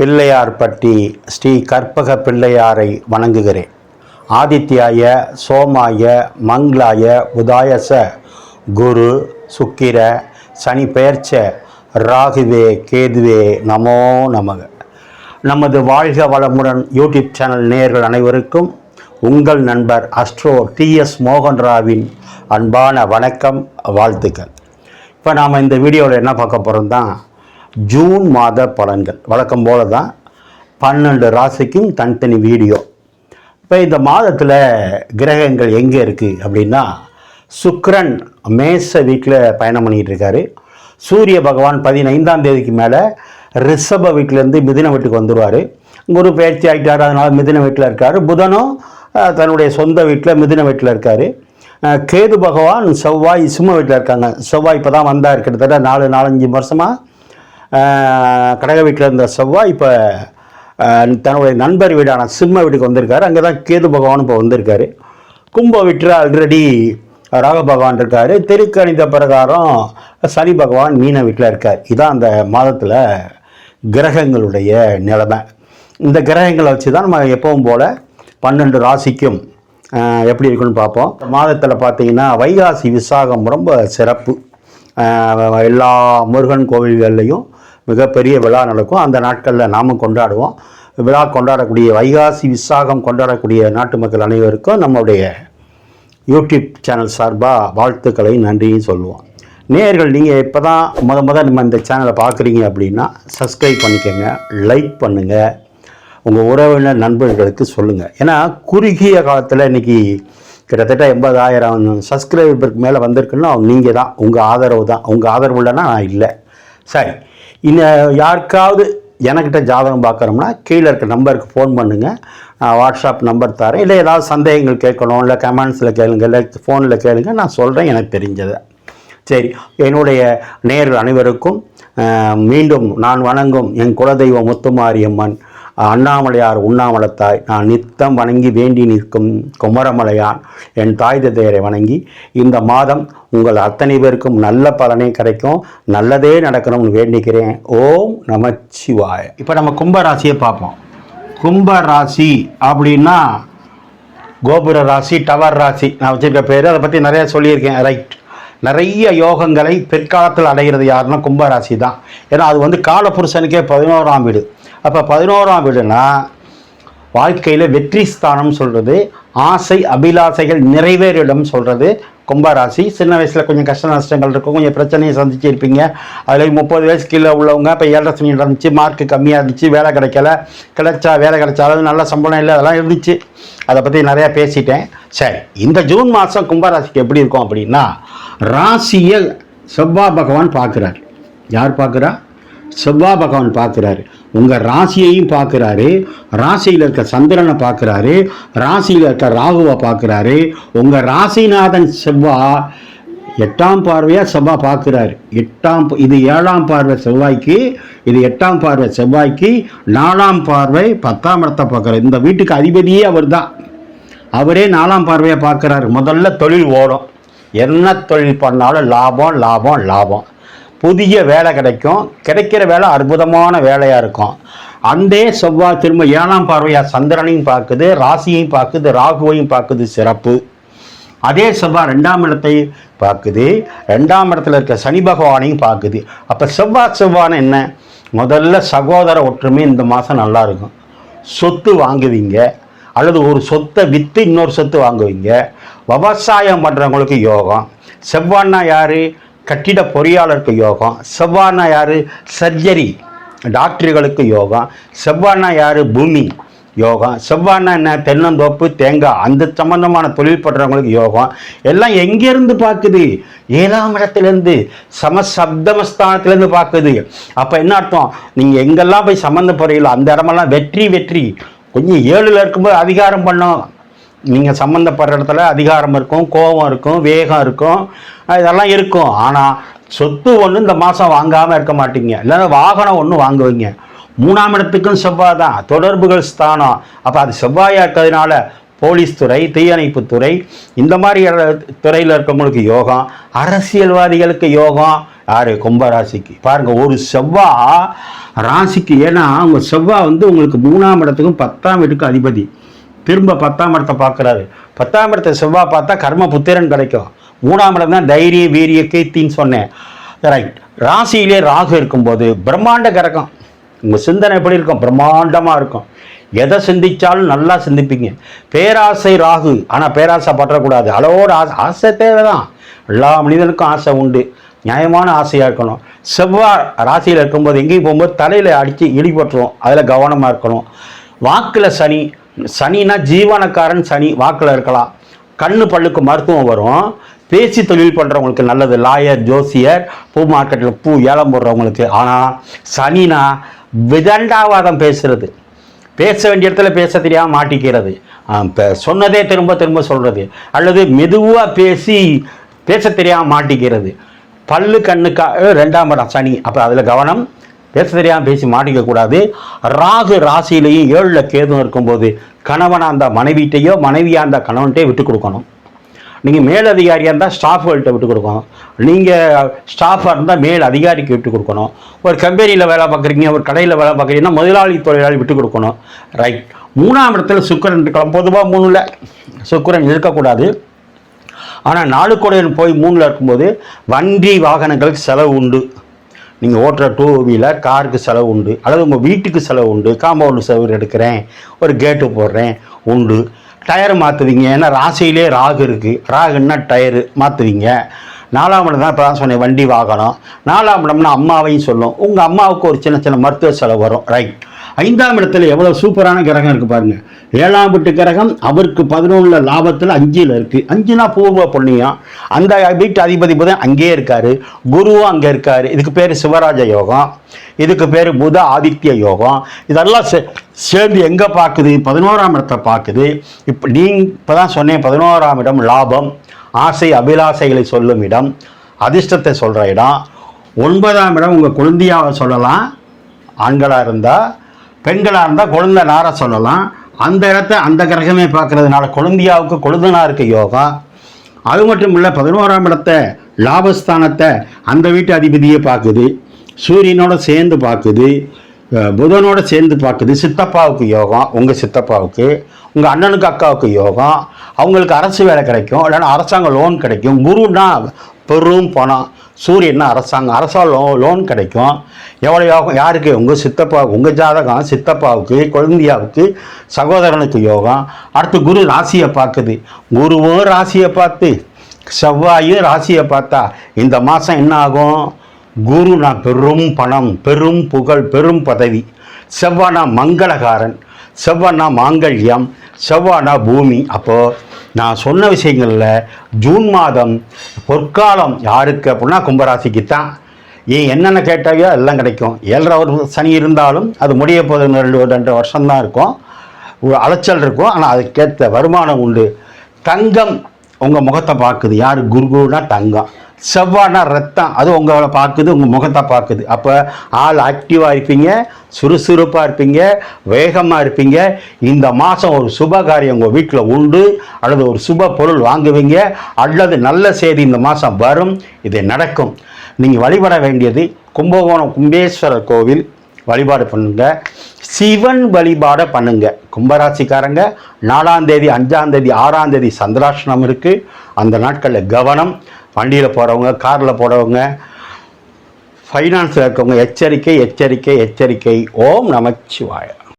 பிள்ளையார்பட்டி ஸ்ரீ கற்பக பிள்ளையாரை வணங்குகிறேன். ஆதித்யாய சோமாய மங்களாய உதாயச குரு சுக்கிர சனி பெயர்ச்ச ராகுவே கேதுவே நமோ நமக. நமது வாழ்க வளமுடன் யூடியூப் சேனல் நேயர்கள் அனைவருக்கும் உங்கள் நண்பர் அஸ்ட்ரோ டிஎஸ் மோகன்ராவின் அன்பான வணக்கம் வாழ்த்துக்கள். இப்போ நாம் இந்த வீடியோவில் என்ன பார்க்க போகிறோம் தான் ஜூன் மாத பலன்கள். வழக்கம் போல தான் பன்னெண்டு ராசிக்கும் தனித்தனி வீடியோ. இப்போ இந்த மாதத்தில் கிரகங்கள் எங்கே இருக்குது அப்படின்னா சுக்ரன் மேச வீட்டில் பயணம் பண்ணிகிட்டு இருக்காரு சூரிய பகவான் பதினைந்தாம் தேதிக்கு மேலே ரிஷப வீட்டிலேருந்து மிதின வீட்டுக்கு வந்துடுவார் குரு பயிற்சி ஆகிட்டார் அதனால் மிதின வீட்டில் இருக்கார். புதனும் தன்னுடைய சொந்த வீட்டில் மிதின வீட்டில் இருக்கார். கேது பகவான் செவ்வாய் சிம்ம வீட்டில் இருக்காங்க. செவ்வாய் இப்போ தான் வந்தார். கிட்டத்தட்ட நாலு நாலஞ்சு வருஷமாக கடக வீட்டில் இருந்த செவ்வாய் இப்போ தன்னுடைய நண்பர் வீடான சிம்ம வீட்டுக்கு வந்திருக்காரு. அங்கே தான் கேது பகவான் இப்போ வந்திருக்காரு. கும்ப வீட்டில் ஆல்ரெடி ராக பகவான் இருக்கார். திருக்கணித பிரகாரம் சனி பகவான் மீன வீட்டில் இருக்கார். இதான் அந்த மாதத்தில் கிரகங்களுடைய நிலைமை. இந்த கிரகங்களை வச்சு தான் நம்ம எப்பவும் போல் பன்னெண்டு ராசிக்கும் எப்படி இருக்குன்னு பார்ப்போம். மாதத்தில் பார்த்தீங்கன்னா வைகாசி விசாகம் ரொம்ப சிறப்பு. எல்லா முருகன் கோவில்கள்லையும் மிகப்பெரிய விழா நடக்கும். அந்த நாட்களில் நாமும் கொண்டாடுவோம். விழா கொண்டாடக்கூடிய வைகாசி விசாகம் கொண்டாடக்கூடிய நாட்டு மக்கள் அனைவருக்கும் நம்முடைய யூடியூப் சேனல் சார்பாக வாழ்த்துக்களை நன்றியும் சொல்லுவோம். நேயர்கள் நீங்கள் இப்போ தான் முத முத நம்ம இந்த சேனலை பார்க்குறீங்க அப்படின்னா சப்ஸ்கிரைப் பண்ணிக்கோங்க லைக் பண்ணுங்கள் உங்கள் உறவினர் நண்பர்களுக்கு சொல்லுங்கள் ஏன்னா குறுகிய காலத்தில் இன்றைக்கி கிட்டத்தட்ட எண்பதாயிரம் சப்ஸ்கிரைபருக்கு மேலே வந்திருக்குன்னா நீங்கள் தான் உங்கள் ஆதரவு தான் உங்கள் ஆதரவு இல்லைன்னா நான் இல்லை. சரி. இன்னும் யாருக்காவது எனக்கிட்ட ஜாதகம் பார்க்குறோம்னா கீழே இருக்க நம்பருக்கு ஃபோன் பண்ணுங்கள் நான் வாட்ஸ்அப் நம்பர் தரேன். இல்லை ஏதாவது சந்தேகங்கள் கேட்கணும் இல்லை கமெண்ட்ஸில் கேளுங்க இல்லை ஃபோனில் கேளுங்க நான் சொல்கிறேன் எனக்கு தெரிஞ்சதை. சரி என்னுடைய நேர்கள் அனைவருக்கும் மீண்டும் நான் வணங்கும் என் குலதெய்வம் முத்துமாரியம்மன் அண்ணாமலையார் உண்ணாமலத்தாய் நான் நித்தம் வணங்கி வேண்டி நிற்கும் குமரமலையான் என் தாய் தந்தையரை வணங்கி இந்த மாதம் உங்கள் அத்தனை பேருக்கும் நல்ல பலனே கிடைக்கும் நல்லதே நடக்கணும்னு வேண்டிக்கிறேன். ஓம் நமச்சிவாய. இப்போ நம்ம கும்பராசியை பார்ப்போம். கும்பராசி அப்படின்னா கோபுர ராசி டவர் ராசி. நான் வச்சுருக்க பேர் அதை பற்றி நிறைய சொல்லியிருக்கேன். ரைட். நிறைய யோகங்களை பிற்காலத்தில் அடைகிறது யாருன்னா கும்பராசி தான். ஏன்னா அது வந்து காலபுருஷனுக்கே பதினோராம் வீடு. அப்போ பதினோராம் வீடுனா வாழ்க்கையில் வெற்றி ஸ்தானம் சொல்கிறது ஆசை அபிலாசைகள் நிறைவேறிடம் சொல்கிறது கும்பராசி. சின்ன வயசில் கொஞ்சம் கஷ்ட நஷ்டங்கள் இருக்கும் கொஞ்சம் பிரச்சனையை சந்திச்சிருப்பீங்க அதில் முப்பது வயசு கீழே உள்ளவங்க இப்போ ஏழரை சனி நடந்துச்சு மார்க்கு கம்மியாக இருந்துச்சு வேலை கிடைக்கல கிடைச்சா வேலை கிடைச்சாலும் நல்ல சம்பளம் இல்லை அதெல்லாம் இருந்துச்சு. அதை பற்றி நிறையா பேசிட்டேன். சரி இந்த ஜூன் மாதம் கும்பராசிக்கு எப்படி இருக்கும் அப்படின்னா ராசியை செவ்வாய் பகவான் பார்க்குறார். யார் பார்க்குறா? செவ்வாய் பகவான் பார்க்குறாரு. உங்கள் ராசியையும் பார்க்குறாரு ராசியில் இருக்க சந்திரனை பார்க்குறாரு ராசியில் இருக்க ராகுவை பார்க்குறாரு. உங்கள் ராசிநாதன் செவ்வா எட்டாம் பார்வையாக செவ்வாய் பார்க்குறாரு. எட்டாம் இது ஏழாம் பார்வை செவ்வாய்க்கு இது எட்டாம் பார்வை செவ்வாய்க்கு நாலாம் பார்வை பத்தாம் இடத்தை பார்க்குறாரு. இந்த வீட்டுக்கு அதிபதியே அவர் தான் அவரே நாலாம் பார்வையாக பார்க்குறாரு. முதல்ல தொழில் ஓடும். என்ன தொழில் பண்ணாலும் லாபம் லாபம் லாபம். புதிய வேலை கிடைக்கும். கிடைக்கிற வேலை அற்புதமான வேலையாக இருக்கும். அந்தே செவ்வாய் திரும்ப ஏழாம் பார்வையாக சந்திரனையும் பார்க்குது ராசியையும் பார்க்குது ராகுவையும் பார்க்குது சிறப்பு. அதே செவ்வாய் ரெண்டாம் இடத்தை பார்க்குது. ரெண்டாம் இடத்துல இருக்க சனி பகவானையும் பார்க்குது. அப்போ செவ்வாய் செவ்வான்னு என்ன? முதல்ல சகோதர ஒற்றுமை இந்த மாதம் நல்லா இருக்கும். சொத்து வாங்குவீங்க. அல்லது ஒரு சொத்தை விற்று இன்னொரு சொத்து வாங்குவீங்க. விவசாயம் பண்ணுறவங்களுக்கு யோகம். செவ்வான்னா யார்? கட்டிட பொறியாளருக்கு யோகம் செவ்வானா யார்? சர்ஜரி டாக்டர்களுக்கு யோகம் செவ்வானா யார்? பூமி யோகம் செவ்வானா என்ன? தென்னந்தோப்பு தேங்காய் அந்த சம்பந்தமான தொழில் பண்ணுறவங்களுக்கு யோகம் எல்லாம் எங்கேருந்து பார்க்குது? ஏழாம் இடத்துலேருந்து சம சப்தமஸ்தானத்துலேருந்து பார்க்குது. அப்போ என்ன அர்த்தம்? நீங்கள் எங்கெல்லாம் போய் சம்மந்தப்படுறீங்களோ அந்த இடமெல்லாம் வெற்றி வெற்றி. கொஞ்சம் ஏழில் இருக்கும்போது அதிகாரம் பண்ணோம் நீங்கள் சம்மந்தப்படுற இடத்துல அதிகாரம் இருக்கும் கோபம் இருக்கும் வேகம் இருக்கும் இதெல்லாம் இருக்கும். ஆனால் சொத்து ஒன்று இந்த மாதம் வாங்காமல் இருக்க மாட்டீங்க. இல்லைன்னா வாகனம் ஒன்று வாங்குவீங்க. மூணாம் இடத்துக்கும் செவ்வாய் தான். தொடர்புகள் ஸ்தானம். அப்போ அது செவ்வாயாக இருக்கிறதுனால போலீஸ் துறை தீயணைப்பு துறை இந்த மாதிரி துறையில் இருக்கவங்களுக்கு யோகம் அரசியல்வாதிகளுக்கு யோகம். யார்? கும்பராசிக்கு பாருங்கள் ஒரு செவ்வாய் ராசிக்கு ஏன்னா அவங்க செவ்வாய் வந்து உங்களுக்கு மூணாம் இடத்துக்கும் பத்தாம் வீட்டுக்கும் அதிபதி. திரும்ப பத்தாம் இடத்தை பார்க்குறாரு. பத்தாம் இடத்தை செவ்வாய் பார்த்தா கர்ம புத்திரன் கிடைக்கும். மூணாம் இடம் தான் தைரிய வீரிய கீர்த்தின்னு சொன்னேன். ரைட் ராசியிலே ராகு இருக்கும்போது பிரம்மாண்ட கிரகம். உங்கள் சிந்தனை எப்படி இருக்கும்? பிரம்மாண்டமாக இருக்கும். எதை சிந்திச்சாலும் நல்லா சிந்திப்பீங்க. பேராசை ராகு. ஆனால் பேராசை பற்றக்கூடாது. அளவோட ஆசை ஆசை தேவை தான் எல்லா மனிதனுக்கும் ஆசை உண்டு. நியாயமான ஆசையாக இருக்கணும். செவ்வாய் ராசியில் இருக்கும்போது எங்கேயும் போகும்போது தலையில் அடித்து இடிபட்டுரும். அதில் கவனமாக இருக்கணும். வாக்கில் சனி சனினா ஜீவனக்காரன் சனி வாக்கில் இருக்கலாம். கண்ணு பல்லுக்கு மருத்துவம் வரும். பேசி தொழில் பண்ணுறவங்களுக்கு நல்லது. லாயர் ஜோசியர் பூ மார்க்கெட்டில் பூ ஏலம் போடுறவங்களுக்கு. ஆனால் சனினா விதண்டாவாதம் பேசுறது. பேச வேண்டிய இடத்துல பேச தெரியாமல் மாட்டிக்கிறது. இப்போ சொன்னதே திரும்ப திரும்ப சொல்கிறது அல்லது மெதுவாக பேசி பேச தெரியாமல் மாட்டிக்கிறது. பல்லு கண்ணுக்கா ரெண்டாம் இடம் சனி. அப்போ அதில் கவனம் பேச தெரியாமல் பேசி மாட்டிக்கக்கூடாது ராகு ராசியிலையும் ஏழில் கேதும் இருக்கும்போது கணவனாக அந்த மனைவிட்டையோ மனைவியாக அந்த கணவன்கிட்டயோ விட்டு கொடுக்கணும். நீங்கள் மேல் அதிகாரியாக இருந்தால் ஸ்டாஃப்கள்கிட்ட விட்டு கொடுக்கணும். நீங்கள் ஸ்டாஃபாக இருந்தால் மேல் அதிகாரிக்கு விட்டு கொடுக்கணும். ஒரு கம்பெனியில் வேலை பார்க்குறீங்க ஒரு கடையில் வேலை பார்க்குறீங்கன்னா முதலாளி தொழிலாளி விட்டு கொடுக்கணும். ரைட் மூணாம் இடத்துல சுக்கரன் இருக்கலாம். பொதுவாக மூணில் சுக்கரன் இருக்கக்கூடாது. ஆனால் நாளுக்குடையன் போய் மூணில் இருக்கும்போது வண்டி வாகனங்களுக்கு செலவு உண்டு. நீங்கள் ஓட்டுற டூ வீலர் காருக்கு செலவு உண்டு. அல்லது உங்கள் வீட்டுக்கு செலவு உண்டு. காம்பவுண்டு செலவு எடுக்கிறேன். ஒரு கேட்டு போடுறேன். உண்டு. டயர் மாற்றுவீங்க ஏன்னா ராசியிலே ராகு இருக்குது ராகுன்னா டயரு மாற்றுவீங்க நாலாம் இடம் தான் இப்போ தான் சொன்னேன் வண்டி வாகனம். நாலாம் இடம்னா அம்மாவையும் சொல்லும். உங்கள் அம்மாவுக்கு ஒரு சின்ன சின்ன மருத்துவ செலவு வரும். ரைட் ஐந்தாம் இடத்துல எவ்வளோ சூப்பரான கிரகம் இருக்குது பாருங்க. ஏழாம் வீட்டு கிரகம் அவருக்கு பதினொன்றில் லாபத்தில் அஞ்சில் இருக்குது அஞ்சுனா பூர்வ புண்ணியம். அந்த வீட்டு அதிபதி புதன் அங்கேயே இருக்கார். குருவும் அங்கே இருக்கார். இதுக்கு பேர் சிவராஜ யோகம். இதுக்கு பேர் புத ஆதித்ய யோகம். இதெல்லாம் சே சேர்ந்து எங்கே பார்க்குது பதினோராம் இடத்தை பார்க்குது இப்போ நீ இப்போ தான் சொன்னேன் பதினோராம் இடம் லாபம். ஆசை அபிலாசைகளை சொல்லும் இடம். அதிர்ஷ்டத்தை சொல்கிற இடம். ஒன்பதாம் இடம் உங்கள் குழந்தையாக சொல்லலாம். ஆண்களாக இருந்தால் பெண்களாக இருந்தால் கொழுந்த நார சொல்லலாம். அந்த இடத்த அந்த கிரகமே பார்க்கறதுனால குழந்தையாவுக்கு கொழுந்தனாருக்கு யோகா. அது மட்டும் இல்லை பதினோராம் இடத்த லாபஸ்தானத்தை அந்த வீட்டு அதிபதியே பார்க்குது. சூரியனோட சேர்ந்து பார்க்குது. புதனோட சேர்ந்து பார்க்குது. சித்தப்பாவுக்கு யோகம் உங்கள் சித்தப்பாவுக்கு. உங்கள் அண்ணனுக்கு அக்காவுக்கு யோகம் அவங்களுக்கு அரசு வேலை கிடைக்கும். இல்லைன்னா அரசாங்க லோன் கிடைக்கும். குருன்னா பெரும் பணம். சூரியன் அரசாங்கம். அரசால் லோ லோன் கிடைக்கும். எவ்வளோ யாருக்கு? உங்கள் சித்தப்பா உங்கள் ஜாதகம் சித்தப்பாவுக்கு குழந்தையாவுக்கு சகோதரனுக்கு யோகம். அடுத்து குரு ராசியை பார்க்குது. குருவும் ராசியை பார்த்து செவ்வாயும் ராசியை பார்த்தா இந்த மாதம் என்ன ஆகும்? குருனா பெரும் பணம் பெரும் புகழ் பெரும் பதவி. செவ்வானா மங்களகாரன். செவ்வாய்னா மாங்கல்யம் செவ்வானா பூமி. அப்போது நான் சொன்ன விஷயங்களில் ஜூன் மாதம் பொற்காலம் யாருக்கு அப்படின்னா கும்பராசிக்கு தான் ஏன் என்னென்ன கேட்டாயோ எல்லாம் கிடைக்கும். ஏழரை ஒரு சனி இருந்தாலும் அது முடிய போது ரெண்டு ரெண்டு வருஷம்தான் இருக்கும். ஒரு அலைச்சல் இருக்கும். ஆனால் அதுக்கேற்ற வருமானம் உண்டு. தங்கம் உங்கள் முகத்தை பார்க்குது. யார்? குருகுனா தங்கம். செவ்வானா ரத்தம். அது உங்களை பார்க்குது உங்கள் முகத்தை பார்க்குது. அப்போ ஆள் ஆக்டிவாக இருப்பீங்க சுறுசுறுப்பாக இருப்பீங்க வேகமாக இருப்பீங்க. இந்த மாதம் ஒரு சுப காரியம் உங்கள் வீட்டில் உண்டு அல்லது ஒரு சுப பொருள் வாங்குவீங்க அல்லது நல்ல செய்தி இந்த மாதம் வரும் இது நடக்கும். நீங்கள் வழிபட வேண்டியது கும்பகோணம் கும்பேஸ்வரர் கோவில் வழிபாடு பண்ணுங்கள் சிவன் வழிபாடை பண்ணுங்க. கும்பராசிக்காரங்க நாலாம் தேதி அஞ்சாம் தேதி ஆறாம் தேதி சந்திராஷ்டிரம் இருக்கு. அந்த நாட்களில் கவனம். வண்டியில் போகிறவங்க காரில் போகிறவங்க ஃபைனான்ஸில் இருக்கவங்க எச்சரிக்கை எச்சரிக்கை எச்சரிக்கை. ஓம் நமச்சிவாய